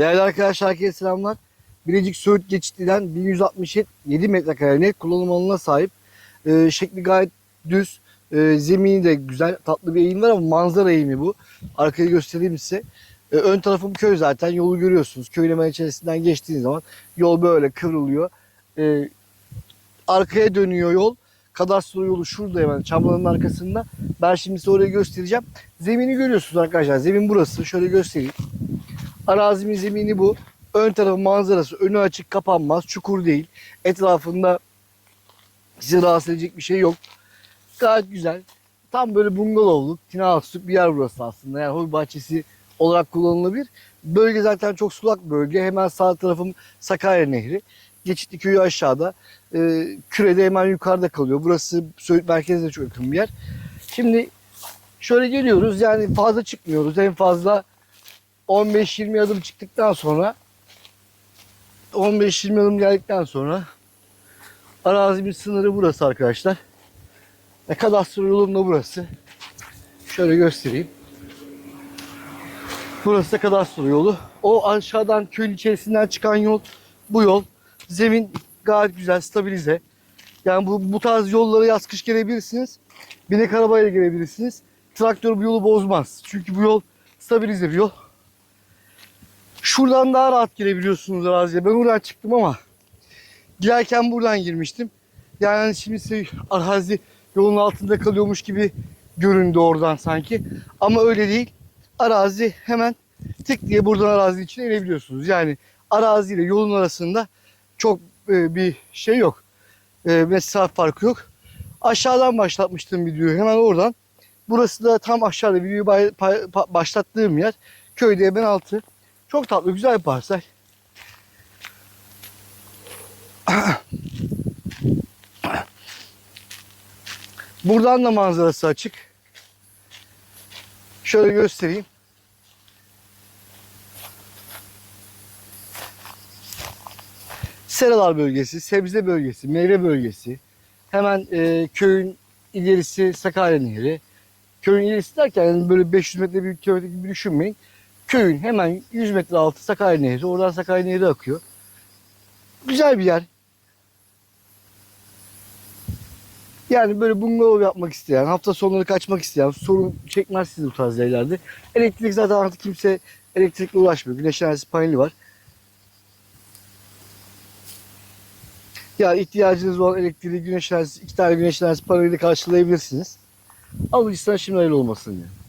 Değerli arkadaşlar herkese selamlar. Bilecik Söğüt geçitinden 1167 metrekare net kullanım alanına sahip. Ee, şekli gayet düz. Ee, zemini de güzel tatlı bir eğim var ama manzara eğimi bu. Arkayı göstereyim size. Ee, ön tarafım köy zaten yolu görüyorsunuz. Köy hemen içerisinden geçtiğiniz zaman yol böyle kıvrılıyor. Ee, arkaya dönüyor yol. Kadastro yolu şurada hemen çamların arkasında. Ben şimdi size orayı göstereceğim. Zemini görüyorsunuz arkadaşlar. Zemin burası. Şöyle göstereyim. Arazimin zemini bu. Ön tarafı manzarası. Önü açık kapanmaz. Çukur değil. Etrafında sizi rahatsız edecek bir şey yok. Gayet güzel. Tam böyle bungalovluk, tina ağaçlık bir yer burası aslında. Yani hobi bahçesi olarak kullanılabilir. Bölge zaten çok sulak bölge. Hemen sağ tarafım Sakarya Nehri. Geçitli köyü aşağıda. Ee, kürede hemen yukarıda kalıyor. Burası Söğüt merkezine çok yakın bir yer. Şimdi şöyle geliyoruz. Yani fazla çıkmıyoruz. En fazla 15-20 adım çıktıktan sonra 15-20 adım geldikten sonra arazimin sınırı burası arkadaşlar. Ve kadastro yolum da burası. Şöyle göstereyim. Burası da kadastro yolu. O aşağıdan köyün içerisinden çıkan yol bu yol. Zemin gayet güzel, stabilize. Yani bu, bu tarz yollara yaz kış gelebilirsiniz. Binek arabayla gelebilirsiniz. Traktör bu yolu bozmaz. Çünkü bu yol stabilize bir yol. Şuradan daha rahat girebiliyorsunuz araziye. Ben oradan çıktım ama girerken buradan girmiştim. Yani şimdi size arazi yolun altında kalıyormuş gibi göründü oradan sanki. Ama öyle değil. Arazi hemen tık diye buradan arazi içine inebiliyorsunuz. Yani arazi ile yolun arasında çok e, bir şey yok. E, mesafe farkı yok. Aşağıdan başlatmıştım videoyu. Hemen oradan. Burası da tam aşağıda videoyu başlattığım yer. Köyde hemen altı. Çok tatlı, güzel bir parsel. Buradan da manzarası açık. Şöyle göstereyim. Seralar bölgesi, sebze bölgesi, meyve bölgesi. Hemen e, köyün ilerisi Sakarya Nehri. Köyün ilerisi derken yani böyle 500 metre bir kilometre gibi düşünmeyin. Köyün hemen 100 metre altı Sakarya Nehri. Oradan Sakarya Nehri akıyor. Güzel bir yer. Yani böyle bungalov yapmak isteyen, hafta sonları kaçmak isteyen, sorun çekmezsiniz bu tarz yerlerde. Elektrik zaten artık kimse elektrikle uğraşmıyor. Güneş enerjisi paneli var. Ya ihtiyacınız olan elektriği güneş enerjisi, iki tane güneş enerjisi paneliyle karşılayabilirsiniz. Alıcısına şimdi hayırlı olmasın diye.